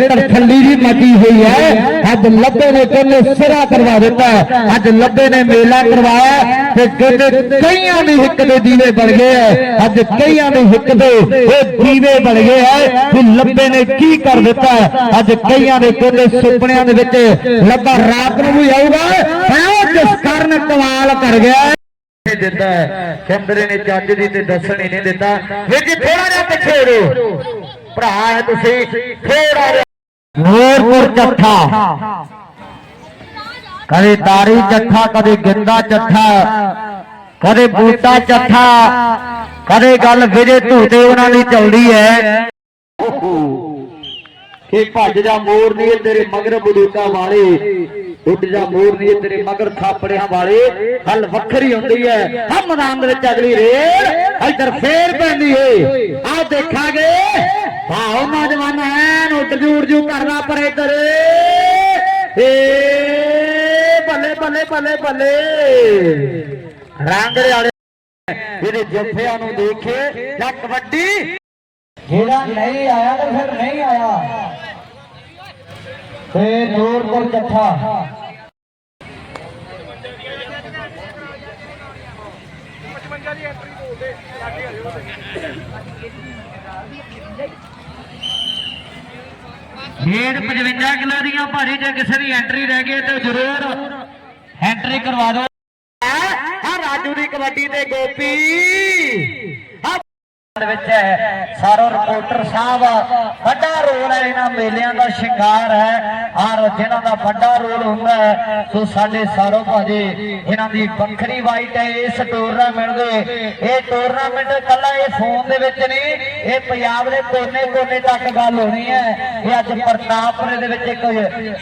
ਤਰਥੱਲੀ ਦੀ ਮੱਟੀ ਹੋਈ ਹੈ। ਅੱਜ ਲੱਭੇ ਨੇ ਕਹਿੰਦੇ ਸਿਰਾ ਕਰਵਾ ਦਿੱਤਾ ਅੱਜ ਲੱਭੇ ਨੇ ਮੇਲਾ ਕਰਵਾਇਆ ਤੇ ਕਹਿੰਦੇ ਕਈਆਂ ਦੇ ਹਿੱਕ ਦੇ ਦੀਵੇ ਬਣ ਗਏ ਹੈ। ਅੱਜ ਕਈਆਂ ਦੇ ਹਿੱਕ ਦੇ ਉਹ ਦੀਵੇ ਬਣ ਗਏ ਹੈ ਵੀ ਲੱਭੇ ਨੇ ਕੀ ਕਰ ਦਿੱਤਾ ਅੱਜ ਕਈਆਂ ਦੇ ਕਹਿੰਦੇ ਸੁਪਨਿਆਂ ਦੇ ਵਿੱਚ ਲੱਭਾ ਰਾਤ ਨੂੰ ਵੀ ਆਊਗਾ। ਹੈ ਜਿਸ ਕਾਰਨ ਕਮਾਲ ਕਰ ਗਿਆ ਦਿੱਤਾ ਚੰਦਰੇ ਨੇ ਚੱਜ ਦੀ ਤੇ ਦੱਸਣ ਹੀ ਨਹੀਂ ਦਿੱਤਾ। ਵੀਰ ਜੀ ਥੋੜਾ ਜਿਹਾ ਪਿੱਛੇ ਹੋ ਭਰਾ ਹੈ ਤੁਸੀਂ। ਥੋੜਾ ਜਿਹਾ ਨੂਰਪੁਰ ਚੱਠਾ ਕਦੇ ਤਾਰੀ ਚੱਠਾ ਕਦੇ ਗਿੰਦਾ ਚੱਠਾ ਕਦੇ ਬੂਟਾ ਚੱਠਾ ਕਦੇ ਗੱਲ ਵਿਜੇ ਧੂਤੇ, ਉਹਨਾਂ ਦੀ ਚੱਲਦੀ ਹੈ। ਕਿ ਭੱਜ ਜਾ ਮੋਰ ਨਹੀਂ ਤੇਰੇ ਮਗਰ ਬਦੂਕਾ ਵਾਲੇ, ਉੱਡ ਜਾ ਮੋਰ ਨਹੀਂ ਤੇਰੇ ਮਗਰ ਥਾਪੜਿਆਂ ਵਾਲੇ, ਹੱਲ ਵੱਖਰੀ ਹੁੰਦੀ ਹੈ। ਆ ਮੈਦਾਨ ਦੇ ਵਿੱਚ ਅਗਲੀ ਰੇਲ ਇੱਧਰ ਫੇਰ ਪੈਂਦੀ ਏ। ਆ ਦੇਖਾਂਗੇ। ਭਾਉ ਨੌਜਵਾਨ ਐਨ ਉੱਡ ਜੂੜ ਜੂ ਕਰਦਾ ਪਰ ਇੱਧਰ। ਏ ਬੱਲੇ ਬੱਲੇ ਬੱਲੇ ਬੱਲੇ। ਰੰਗੜੇ ਵਾਲੇ। ਇਹਦੇ ਜੱਫਿਆਂ ਨੂੰ ਦੇਖੇ, ਜਾਂ ਕਬੱਡੀ। ਜਿਹੜਾ ਨਹੀਂ ਆਇਆ ਤਾਂ ਫਿਰ ਨਹੀਂ ਆਇਆ। ਤੇ ਨੂਰਪੁਰ ਚੱਠਾ ਖੇਡ 55 ਕਿਲੋ ਦੀਆਂ ਭਾਰੀ ਜੇ ਕਿਸੇ ਦੀ ਐਂਟਰੀ ਰਹਿ ਗਈ ਤੇ ਜ਼ਰੂਰ ਐਂਟਰੀ ਕਰਵਾ ਦਿਓ। ਆ ਰਾਜੂ ਦੀ ਕਬੱਡੀ ਤੇ ਗੋਪੀ। ਆ ਵਿੱਚ ਹੈ। ਸਾਰੋ ਰਿਪੋਰਟਰ ਸਾਹਿਬ, ਵੱਡਾ ਰੋਲ ਹੈ ਇਹਨਾਂ ਮੇਲਿਆਂ ਦਾ ਸ਼ਿੰਗਾਰ ਹੈ। ਔਰ ਜਿਹਨਾਂ ਦਾ ਵੱਡਾ ਰੋਲ ਹੁੰਦਾ ਹੈ। ਸੋ ਸਾਡੇ ਸਾਰੋ ਭਾਜੀ, ਇਹਨਾਂ ਦੀ ਵੱਖਰੀ ਵਾਈਟ ਹੈ। ਇਸ ਟੂਰਨਾਮੈਂਟ ਦੇ, ਇਹ ਟੂਰਨਾਮੈਂਟ ਕੱਲਾ ਇਹ ਫੋਨ ਦੇ ਵਿੱਚ ਨਹੀਂ ਇਹ ਪੰਜਾਬ ਦੇ ਕੋਨੇ-ਕੋਨੇ ਤੱਕ ਗੱਲ ਹੋਣੀ ਹੈ ਇਹ ਅੱਜ ਪ੍ਰਤਾਪਪੁਰੇ ਦੇ ਵਿੱਚ ਇੱਕ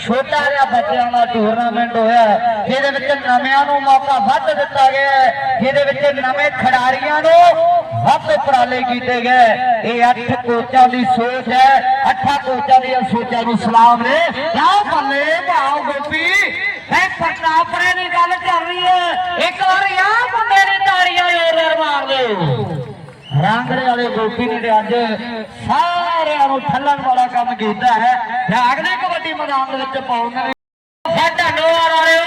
ਛੋਟਾ ਜਿਹਾ ਬੱਚਿਆਂ ਦਾ ਟੂਰਨਾਮੈਂਟ ਹੋਇਆ, ਜਿਹਦੇ ਵਿੱਚ ਨਵਿਆਂ ਨੂੰ ਮੌਕਾ ਵੱਧ ਦਿੱਤਾ ਗਿਆ ਹੈ, ਜਿਹਦੇ ਵਿੱਚ ਨਵੇਂ ਖਿਡਾਰੀਆਂ ਨੂੰ ਵੱਧ ਉਪਰਾਲੇ ਕੀਤੇ ਗਏ। ਇਹ ਅੱਠ ਕੋਚਾਂ ਦੀ ਸੋਚ ਹੈ, ਅੱਠਾਂ ਕੋਚਾਂ ਦੀਆਂ ਸੋਚਾਂ ਨੂੰ ਸਲਾਮ ਨੇ। ਆਓ ਬੱਲੇ ਭਾਓ ਗੋਪੀ, ਇਹ ਪ੍ਰਤਾਪਰੇ ਦੀ ਗੱਲ ਕਰ ਰਹੀ ਹੈ। ਇੱਕ ਵਾਰ ਆ ਬੰਦੇ ਨੇ ਤਾੜੀਆਂ ਜ਼ੋਰ ਮਾਰ ਦਿਓ। ਰਾਂਗੜੇ ਵਾਲੇ ਗੋਪੀ ਨੇ ਤੇ ਅੱਜ ਸਾਰਿਆਂ ਨੂੰ ਥੱਲਣ ਵਾਲਾ ਕੰਮ ਕੀਤਾ ਹੈ। ਤੇ ਕਬੱਡੀ ਮੈਦਾਨ ਦੇ ਵਿੱਚ ਪਾਉਂਦੇ ਨੇ ਸਾਡਾ ਨੋਵਾਰ ਵਾਲਿਓ,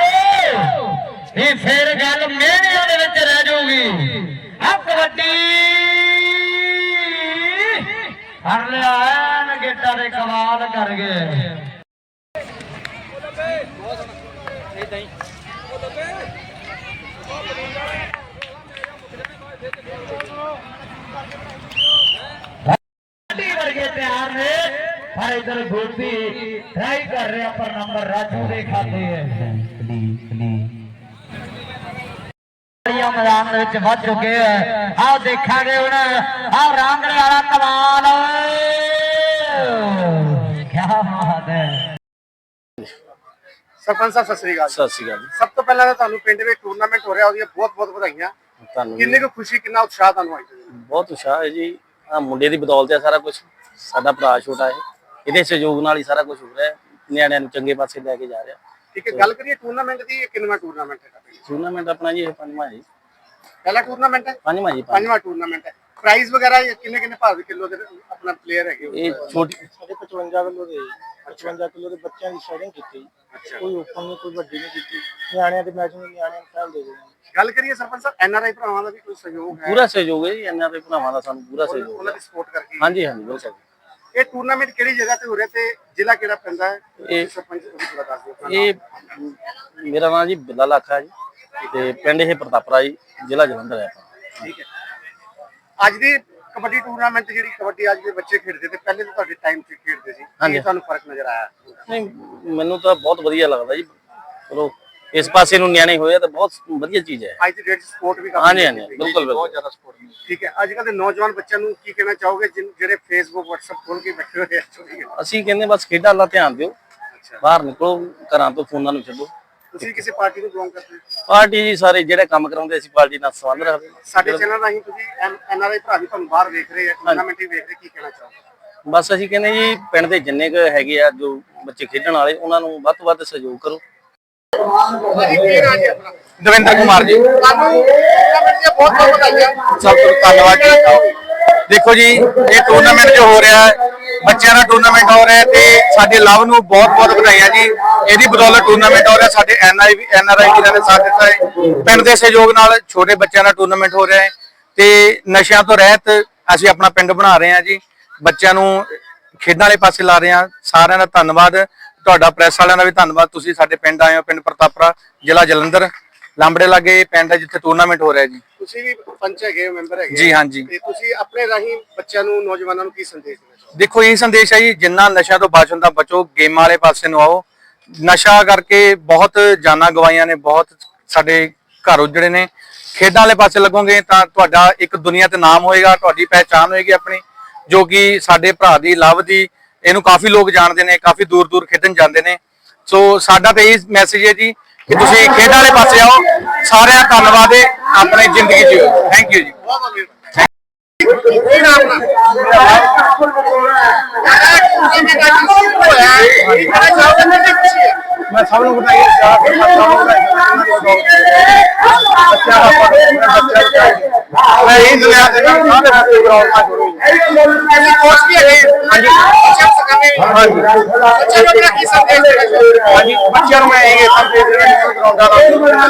ਇਹ ਫੇਰ ਗੱਲ ਮਿਹਨਿਆਂ ਦੇ ਵਿੱਚ ਰਹਿ ਜਾਊਗੀ। ਆ ਕਬੱਡੀ ਹਰ ਲਿਆ ਐਨ ਗੇਟਾਂ ਦੇ ਕਮਾਲ ਕਰ ਗਏ। ਕਬੱਡੀ ਪਰ ਇਧਰ ਗੋਪੀ ਟਰਾਈ ਕਰ ਰਿਹਾ ਪਰ ਨੰਬਰ ਰਾਜੂ ਦੇ ਖਾਤੇ ਹੈ। ਬੜੀਆਂ ਮੈਦਾਨ ਦੇ ਵਿੱਚ ਵੱਧ ਚੁੱਕੇ ਹੈ ਆਓ ਦੇਖਾਂਗੇ ਹੁਣ ਆਓ ਰਾਂਗੜੇ ਵਾਲਾ ਕਮਾਲ। ਕੀ ਬਾਤ ਹੈ। ਸਰਪੰਚ ਸਾਹਿਬ ਸਤਿ ਸ੍ਰੀ ਅਕਾਲ ਸਤਿ ਸ਼੍ਰੀ ਅਕਾਲ ਜੀ। ਸਭ ਤੋਂ ਪਹਿਲਾਂ ਤਾਂ ਤੁਹਾਨੂੰ ਪਿੰਡ ਵਿੱਚ ਟੂਰਨਾਮੈਂਟ ਹੋ ਰਿਹਾ ਉਹਦੀਆਂ ਬਹੁਤ ਬਹੁਤ ਵਧਾਈਆਂ। ਤੁਹਾਨੂੰ ਕਿੰਨੀ ਕੁ ਖੁਸ਼ੀ ਕਿੰਨਾ ਉਤਸ਼ਾਹ ਤੁਹਾਨੂੰ ਆਈ? ਬਹੁਤ ਉਤਸ਼ਾਹ ਹੈ ਜੀ। ਆ ਮੁੰਡੇ ਦੀ ਬਦੌਲਤ ਹੈ ਸਾਰਾ ਕੁਝ ਸਾਡਾ ਭਰਾ ਛੋਟਾ ਹੈ। ਇਹਦੇ ਸਹਿਯੋਗ ਨਾਲ ਹੀ ਸਾਰਾ ਕੁਝ ਹੋ ਰਿਹਾ ਹੈ। ਨਿਆਣਿਆਂ ਨੂੰ ਚੰਗੇ ਪਾਸੇ ਲੈ ਕੇ ਜਾ ਰਿਹਾ। ਠੀਕ ਹੈ ਗੱਲ ਕਰੀਏ ਟੂਰਨਾਮੈਂਟ ਦੀ ਇਹ ਕਿੰਨਵਾਂ ਟੂਰਨਾਮੈਂਟ ਹੈ ਟੂਰਨਾਮੈਂਟ ਆਪਣਾ ਜੀ ਇਹ ਪੰਜਵਾਂ ਹੈ ਜੀ। ਪਹਿਲਾ ਟੂਰਨਾਮੈਂਟ ਹੈ? ਪੰਜਵਾਂ ਜੀ ਪੰਜ ਪੰਜਵਾਂ ਟੂਰਨਾਮੈਂਟ ਹੈ। ਪ੍ਰਾਈਜ਼ ਵਗੈਰਾ ਇਹ ਕਿੰਨੇ ਕਿੰਨੇ ਭਾਰ ਕਿਲੋ ਦੇ ਆਪਣਾ ਪਲੇਅਰ ਹੈਗੇ ਉਹ? ਇਹ ਛੋਟੀ ਸਾਡੇ 55 ਕਿਲੋ ਦੇ 55 ਕਿਲੋ ਦੇ ਬੱਚਿਆਂ ਦੀ ਸ਼ੈਡਿੰਗ ਕੀਤੀ ਕੋਈ ਓਪਨ ਨਹੀਂ ਕੋਈ ਵੱਡੀ ਨਹੀਂ ਕੀਤੀ। ਨਿਆਣਿਆਂ ਦੇ ਮੈਚ ਨੂੰ ਨਿਆਣਿਆਂ ਨੂੰ ਖੇਲ ਦੇ ਦਿੰਦੇ ਗੱਲ ਕਰੀਏ ਸਰਪੰਚ ਸਾਹਿਬ ਐਨਆਰਆਈ ਭਰਾਵਾਂ ਦਾ ਵੀ ਕੋਈ ਸਹਿਯੋਗ ਹੈ? ਪੂਰਾ ਸਹਿਯੋਗ ਹੈ ਜੀ ਦੇ ਭਰਾਵਾਂ ਦਾ ਸਾਨੂੰ ਪੂਰਾ ਸਹਿਯੋਗ ਉਹਨਾਂ ਹੈ ਦੀ ਸਪੋਰਟ ਕਰਕੇ ਹਾਂਜੀ ਹਾਂਜੀ ਬਿਲਕੁਲ। ਇਹ ਟੂਰਨਾਮੈਂਟ ਕਿਹੜੀ ਜਗ੍ਹਾ ਤੇ ਹੋ ਰਿਹਾ ਤੇ ਜ਼ਿਲ੍ਹਾ ਕਿਹੜਾ ਪੈਂਦਾ ਹੈ? ਇਹ ਸਰਪੰਚ ਥੋੜਾ ਦੱਸ ਦਿਓ ਆਪਣਾ। ਇਹ ਮੇਰਾ ਨਾਮ ਜੀ ਬਿੱਲਾ ਲਾਖਾ ਜੀ ਤੇ ਪਿੰਡ ਇਹ ਪ੍ਰਤਾਪਰਾ ਜੀ ਜ਼ਿਲ੍ਹਾ ਜਲੰਧਰ ਹੈ ਆਪਣਾ। ਠੀਕ ਹੈ। ਅੱਜ ਦੀ ਕਬੱਡੀ ਟੂਰਨਾਮੈਂਟ ਜਿਹੜੀ ਕਬੱਡੀ ਅੱਜ ਦੇ ਬੱਚੇ ਖੇਡਦੇ ਤੇ ਪਹਿਲੇ ਤਾਂ ਤੁਹਾਡੇ ਟਾਈਮ 'ਚ ਖੇਡਦੇ ਸੀ। ਹਾਂਜੀ। ਕੀ ਤੁਹਾਨੂੰ ਫ਼ਰਕ ਨਜ਼ਰ ਆਇਆ? ਨਹੀਂ ਮੈਨੂੰ ਤਾਂ ਬਹੁਤ ਵਧੀਆ ਲੱਗਦਾ ਜੀ। ਚਲੋ ਇਸ ਪਾਸੇ ਨੂੰ ਨਿਆਣੇ ਹੋਏ ਆ ਤਾਂ ਬਹੁਤ ਵਧੀਆ ਚੀਜ਼ ਹੈ। ਅੱਜ ਦੀ ਡੇਟ ਸਪੋਰਟ ਵੀ ਕਾਫੀ ਹਾਂਜੀ ਹਾਂਜੀ ਬਿਲਕੁਲ ਬਿਲਕੁਲ। ਜ਼ਿਆਦਾ ਸਪੋਰਟ ਠੀਕ ਹੈ ਅੱਜ ਕੱਲ੍ਹ ਦੇ ਨੌਜਵਾਨ ਬੱਚਿਆਂ ਨੂੰ ਕੀ ਕਹਿਣਾ ਚਾਹੋਗੇ ਜਿਨ- ਜਿਹੜੇ ਫੇਸਬੁੱਕ WhatsApp ਖੋਲ ਕੇ ਬੈਠੇ ਹੋਏ ਆ? ਚੋਰੀ ਅਸੀਂ ਕਹਿੰਦੇ ਬਸ ਖੇਡਾਂ ਵੱਲ ਧਿਆਨ ਦਿਓ। ਬਾਹਰ ਨਿਕਲੋ ਘਰਾਂ ਤੋਂ ਫੋਨਾਂ ਨੂੰ ਛੱਡੋ। ਤੁਸੀਂ ਕਿਸੇ ਪਾਰਟੀ ਨੂੰ ਬਿਲੋਂਗ ਕਰਦੇ ਹੋ? ਪਾਰਟੀ ਜੀ ਸਾਰੇ ਜਿਹੜੇ ਕੰਮ ਕਰਾਉਂਦੇ ਅਸੀਂ ਪਾਰਟੀ ਨਾਲ ਸੰਬੰਧ ਰੱਖਦੇ ਹਾਂ। ਸਾਡੇ ਚੈਨਲ ਰਾਹੀਂ ਤੁਸੀਂ ਐਨਆਰਆਈ ਭਰਾ ਵੀ ਤੁਹਾਨੂੰ ਬਾਹਰ ਵੇਖ ਰਹੇ ਆ ਟੂਰਨਾਮੈਂਟ ਹੀ ਵੇਖ ਰਹੇ ਕੀ ਕਹਿਣਾ ਚਾਹੋਗੇ? ਬਸ ਅਸੀਂ ਕਹਿੰਦੇ ਜੀ ਪਿੰਡ ਦੇ ਜਿੰਨੇ ਕੁ ਹੈਗੇ ਆ ਜੋ ਬੱਚੇ ਖੇਡਣ ਵਾਲੇ ਉਹਨਾਂ ਨੂੰ ਵੱਧ ਤੋਂ ਵੱਧ ਸਹਿਯੋਗ ਕਰੋ। ਭਾਜੀ ਕੀ ਨਾਂ ਜੀ ਆਪਣਾ ਦਵਿੰਦਰ ਕੁਮਾਰ ਜੀ। ਤੁਹਾਨੂੰ ਟੂਰਨਾਮੈਂਟ ਦੀਆਂ ਬਹੁਤ ਬਹੁਤ ਵਧਾਈਆਂ ਸਭ ਤੋਂ ਧੰਨਵਾਦ ਜੀ। ਦੇਖੋ ਜੀ, ਇਹ ਟੂਰਨਾਮੈਂਟ ਜੋ ਹੋ ਰਿਹਾ ਹੈ, ਬੱਚਿਆਂ ਦਾ ਟੂਰਨਾਮੈਂਟ ਹੋ ਰਿਹਾ ਹੈ ਤੇ ਸਾਡੇ ਲਵ ਨੂੰ ਬਹੁਤ ਬਹੁਤ ਵਧਾਈਆਂ ਜੀ। ਇਹਦੀ ਬਦੌਲਤ ਟੂਰਨਾਮੈਂਟ ਹੋ ਰਿਹਾ, ਸਾਡੇ ਐਨਆਈ ਐਨਆਰਆਈ ਵੀਰਾਂ ਨੇ ਸਾਥ ਦਿੱਤਾ ਹੈ। ਪਿੰਡ ਦੇ ਸਹਿਯੋਗ ਨਾਲ ਛੋਟੇ ਬੱਚਿਆਂ ਦਾ ਟੂਰਨਾਮੈਂਟ ਹੋ ਰਿਹਾ ਹੈ ਤੇ ਨਸ਼ਿਆਂ ਤੋਂ ਰਹਿਤ ਅਸੀਂ ਆਪਣਾ ਪਿੰਡ ਬਣਾ ਰਹੇ ਹਾਂ ਜੀ। ਬੱਚਿਆਂ ਨੂੰ ਖੇਡਾਂ ਵਾਲੇ ਪਾਸੇ ਲਾ ਰਹੇ ਹਾਂ। ਸਾਰਿਆਂ ਦਾ ਧੰਨਵਾਦ। ਤੁਹਾਡਾ ਪ੍ਰੈਸ ਵਾਲਿਆਂ ਦਾ ਵੀ ਧੰਨਵਾਦ। ਤੁਸੀਂ ਸਾਡੇ ਪਿੰਡ ਆਏ ਹੋ ਪਿੰਡ ਪ੍ਰਤਾਪਰਾ ਜ਼ਿਲ੍ਹਾ ਜਲੰਧਰ। ਲਾਂਬੜੇ ਲਾਗੇ ਪਿੰਡ ਹੈ ਜਿੱਥੇ ਟੂਰਨਾਮੈਂਟ ਹੋ ਰਿਹਾ ਜੀ। ਤੁਸੀਂ ਵੀ ਪੰਚ ਹੈਗੇ ਹੋ ਮੈਂਬਰ ਹੈਗੇ ਜੀ, ਹਾਂਜੀ। ਤੇ ਤੁਸੀਂ ਆਪਣੇ ਰਾਹੀਂ ਬੱਚਿਆਂ ਨੂੰ ਨੌਜਵਾਨਾਂ ਨੂੰ ਕੀ ਸੰਦੇਸ਼ ਦੇਣਾ ਦੇਖੋ ਇਹ ਸੰਦੇਸ਼ ਹੈ ਜੀ ਜਿੰਨਾ ਨਸ਼ਾ ਤੋਂ ਬਚਣ ਦਾ ਬਚੋ ਗੇਮਾਂ ਵਾਲੇ ਪਾਸੇ ਨੂੰ ਆਓ। ਨਸ਼ਾ ਕਰਕੇ ਬਹੁਤ ਜਾਨਾਂ ਗਵਾਈਆਂ ਨੇ ਬਹੁਤ ਸਾਡੇ ਘਰ ਉਜੜੇ ਨੇ। ਖੇਡਾਂ ਵਾਲੇ ਪਾਸੇ ਲੱਗੋਗੇ ਤਾਂ ਤੁਹਾਡਾ ਇੱਕ ਦੁਨੀਆ ਤੇ ਨਾਮ ਹੋਏਗਾ ਤੁਹਾਡੀ ਪਹਿਚਾਨ ਹੋਏਗੀ ਆਪਣੀ ਜੋ ਕਿ ਸਾਡੇ ਭਰਾ ਦੀ ਲਵ ਦੀ ਇਹਨੂੰ ਕਾਫੀ ਲੋਕ ਜਾਣਦੇ ਨੇ, ਕਾਫੀ ਦੂਰ ਦੂਰ ਖੇਡਣ ਜਾਂਦੇ ਨੇ। ਸੋ ਸਾਡਾ ਤਾਂ ਇਹ ਮੈਸੇਜ ਹੈ ਜੀ ਕਿ ਤੁਸੀਂ ਖੇਡਾਂ ਵਾਲੇ ਪਾਸੇ ਆਓ। ਸਾਰਿਆਂ ਦਾ ਧੰਨਵਾਦ ਹੈ। ਆਪਣੀ ਜ਼ਿੰਦਗੀ ਜਿਓ। ਥੈਂਕ ਯੂ ਜੀ। ਕੀ ਨਾਮ ਮੈਂ ਸਭ ਨੂੰ ਬਤਾਈਏ ਜਾ ਕੇ ਮੈਂ ਸਭ ਨੂੰ ਬੱਚਿਆਂ ਦਾ ਬੱਚਿਆਂ ਦਾ ਮੈਂ ਇਹ ਦੁਨੀਆ ਦੇ ਨਾਲ ਸਾਰੇ ਗਰਾਊਂਡ ਨਾਲ ਜੁੜੇ ਤੁਸੀਂ ਕੋਚ ਵੀ ਹੈਗੇ। ਹਾਂਜੀ। ਬੱਚਿਆਂ ਨੂੰ ਸਿਖਾਉਂਦੇ ਵੀ ਹਾਂਜੀ। ਬੱਚਿਆਂ ਨੂੰ ਕੀ ਸੰਦੇਸ਼ ਦੇਣਾ ਹਾਂਜੀ ਬੱਚਿਆਂ ਨੂੰ ਮੈਂ ਇਹ ਸੰਦੇਸ਼ ਦੇਣਾ ਚਾਹੁੰਦਾ ਗਰਾਊਂਡਾਂ ਨਾਲ